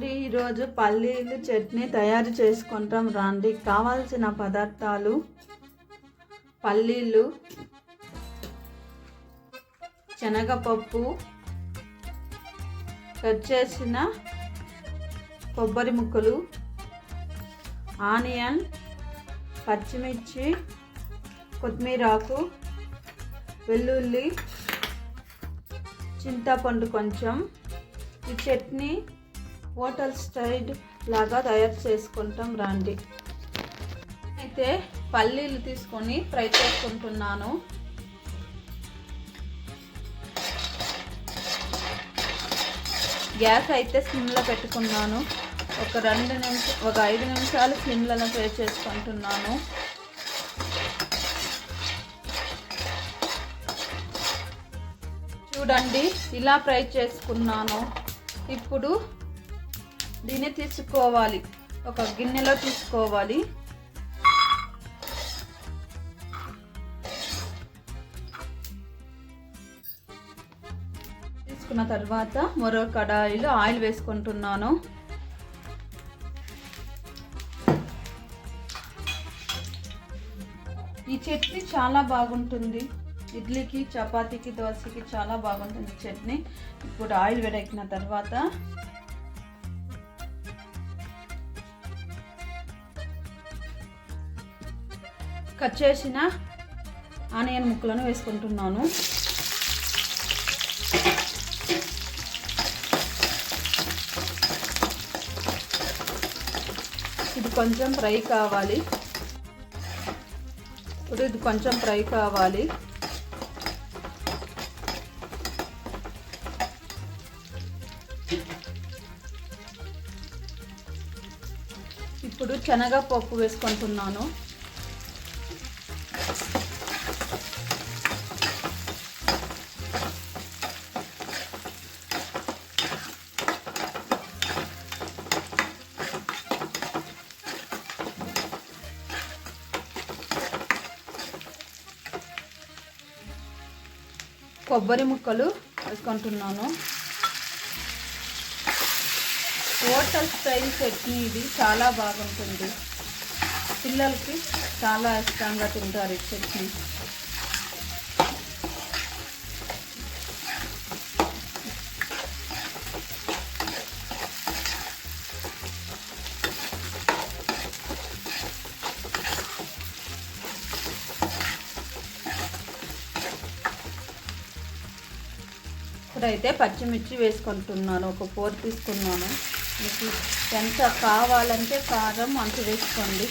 రాండి ఈరోజు పల్లీలు చట్నీ తయారు చేసుకుంటాం. రండి కావాల్సిన పదార్థాలు పల్లీలు శనగపప్పు కట్ చేసిన కొబ్బరి ముక్కలు ఆనియన్ పచ్చిమిర్చి కొత్తిమీరాకు వెల్లుల్లి చింతపండు కొంచెం ఈ చట్నీ హోటల్ స్టైల్ లాగా తయారు చేసుకుంటాం రండి. అయితే పల్లీలు తీసుకొని ఫ్రై చేసుకుంటున్నాను. గ్యాస్ అయితే స్లిమ్లో పెట్టుకున్నాను. ఒక రెండు నిమిషం ఒక ఐదు నిమిషాలు స్లిమ్లలో ఫ్రై చేసుకుంటున్నాను. చూడండి ఇలా ఫ్రై చేసుకున్నాను. ఇప్పుడు దీన్ని తీసుకోవాలి. ఒక గిన్నెలో తీసుకోవాలి. తీసుకున్న తర్వాత మరో కడాయిలో ఆయిల్ వేసుకుంటున్నాను. ఈ చట్నీ చాలా బాగుంటుంది. ఇడ్లీకి చపాతీకి దోశకి చాలా బాగుంటుంది చట్నీ. ఇప్పుడు ఆయిల్ వేడెక్కిన తర్వాత కట్ చేసిన ఆనియన్ ముక్కలను వేసుకుంటున్నాను. ఇది కొంచెం ఫ్రై కావాలి. ఇప్పుడు ఇది కొంచెం ఫ్రై కావాలి. ఇప్పుడు శనగపప్పు వేసుకుంటున్నాను. కొబ్బరి ముక్కలు వేసుకుంటున్నాను. హోటల్ స్టైల్ చట్నీ ఇది చాలా బాగుంటుంది. పిల్లలకి చాలా ఇష్టంగా తింటారు ఈ చట్నీ. ఇప్పుడైతే పచ్చిమిర్చి వేసుకుంటున్నాను. ఒక ఫోర్ తీసుకున్నాను. మీకు ఎంత కావాలంటే కారం అంత వేసుకోండి.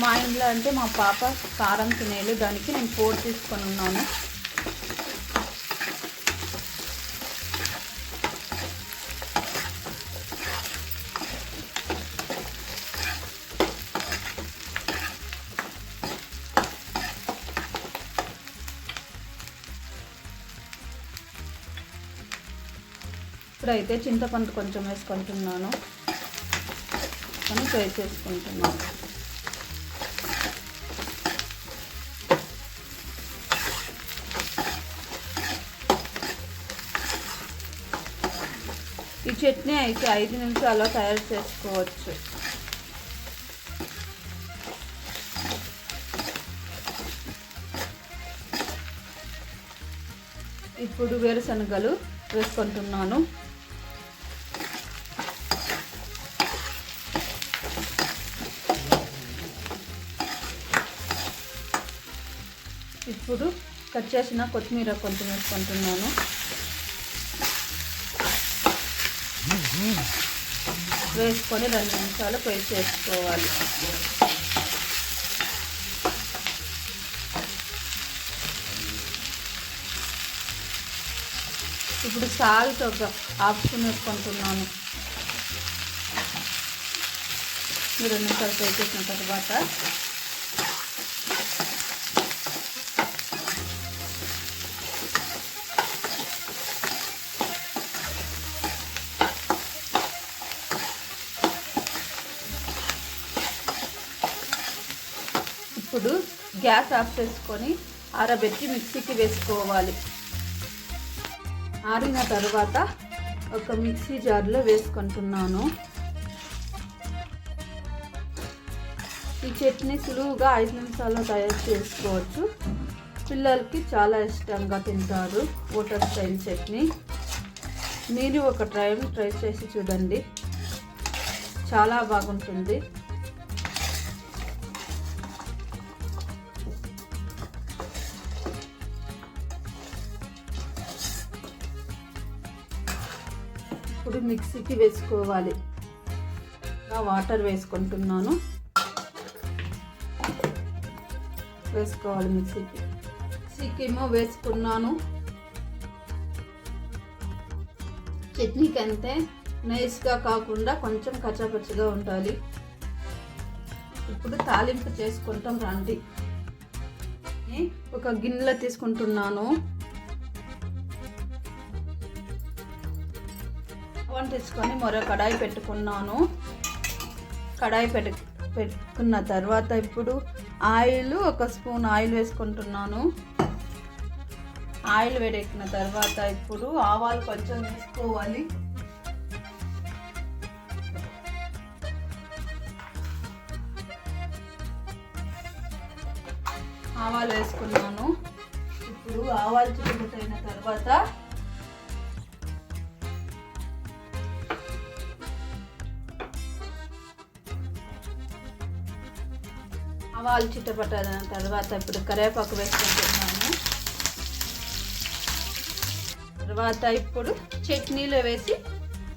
మా ఇంట్లో అంటే మా పాప కారం తినేది దానికి నేను ఫోర్ తీసుకొని ఇప్పుడైతే చింతపండు కొంచెం వేసుకుంటున్నాను. అని ఫ్రై చేసుకుంటున్నాను. ఈ చట్నీ అయితే ఐదు నిమిషాల్లో తయారు చేసుకోవచ్చు. ఇప్పుడు వేరుశనగలు వేసుకుంటున్నాను. ఇప్పుడు కట్ చేసిన కొత్తిమీర కొంచెం వేసుకుంటున్నాను. వేసుకొని రెండు నిమిషాలు ఫ్రై చేసుకోవాలి. ఇప్పుడు సాల్ట్ ఒక హాఫ్ వేసుకుంటున్నాను. రెండు నిమిషాలు ఫ్రై చేసిన తర్వాత ఇప్పుడు గ్యాస్ ఆఫ్ చేసుకొని ఆరబెట్టి మిక్సీకి వేసుకోవాలి. ఆరిన తర్వాత ఒక మిక్సీ జార్లో వేసుకుంటున్నాను. ఈ చట్నీ సులువుగా ఐదు నిమిషాల్లో తయారు చేసుకోవచ్చు. పిల్లలకి చాలా ఇష్టంగా తింటారు వాటర్ స్టైల్ చట్నీ. మీరు ఒక టైం ట్రై చేసి చూడండి. చాలా బాగుంటుంది. మిక్సీకి వేసుకోవాలి. ఇంకా వాటర్ వేసుకుంటున్నాను. వేసుకోవాలి మిక్సీకి. మిక్సీకి ఏమో వేసుకున్నాను. చట్నీకి అంతే నైస్గా కాకుండా కొంచెం కచ్చాపచ్చగా ఉండాలి. ఇప్పుడు తాలింపు చేసుకుంటాం రండి. ఒక గిన్నెలో తీసుకుంటున్నాను. వన్ తీసుకొని మరో కడాయి పెట్టుకున్నాను. కడాయి పెట్టు పెట్టుకున్న తర్వాత ఇప్పుడు ఆయిల్ ఒక స్పూన్ ఆయిల్ వేసుకుంటున్నాను. ఆయిల్ వేడెక్కిన తర్వాత ఇప్పుడు ఆవాలు కొంచెం వేసుకోవాలి. ఆవాలు వేసుకున్నాను. ఇప్పుడు ఆవాలు చిరుగుతైన తర్వాత ఆవాలు చిట్టపట్టిన తర్వాత ఇప్పుడు కరివేపాకు వేసుకుంటున్నాము. తర్వాత ఇప్పుడు చట్నీలో వేసి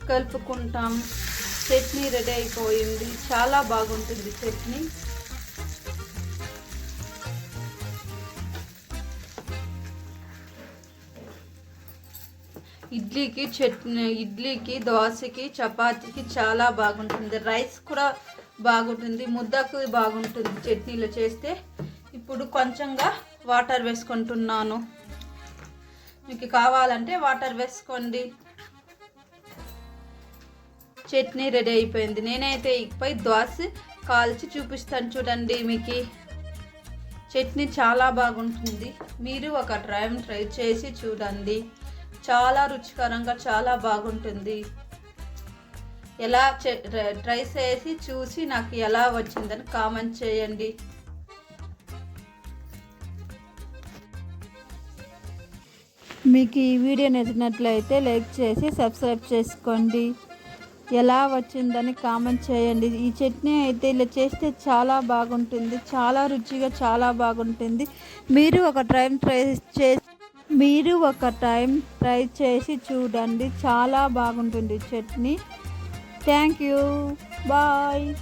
కలుపుకుంటాం. చట్నీ రెడీ అయిపోయింది. చాలా బాగుంటుంది చట్నీ. ఇడ్లీకి చట్నీ ఇడ్లీకి దోశకి చపాతీకి చాలా బాగుంటుంది. రైస్ కూడా బాగుంటుంది ముద్దకు బాగుంటుంది చట్నీలో చేస్తే. ఇప్పుడు కొంచెంగా వాటర్ వేసుకుంటున్నాను. మీకు కావాలంటే వాటర్ వేసుకోండి. చట్నీ రెడీ అయిపోయింది. నేనైతే ఇకపై దోశ కాల్చి చూపిస్తాను చూడండి మీకు. చట్నీ చాలా బాగుంటుంది. మీరు ఒక టైం ట్రై చేసి చూడండి. చాలా రుచికరంగా చాలా బాగుంటుంది. ఎలా ట్రై చేసి చూసి నాకు ఎలా వచ్చిందని కామెంట్ చేయండి. మీకు ఈ వీడియో నచ్చినట్లయితే లైక్ చేసి సబ్స్క్రైబ్ చేసుకోండి. ఎలా వచ్చిందని కామెంట్ చేయండి. ఈ చట్నీ అయితే ఇలా చేస్తే చాలా బాగుంటుంది. చాలా రుచిగా చాలా బాగుంటుంది. మీరు ఒక టైం ట్రై చేసి మీరు ఒక టైం ట్రై చేసి చూడండి. చాలా బాగుంటుంది చట్నీ. Thank you. Bye.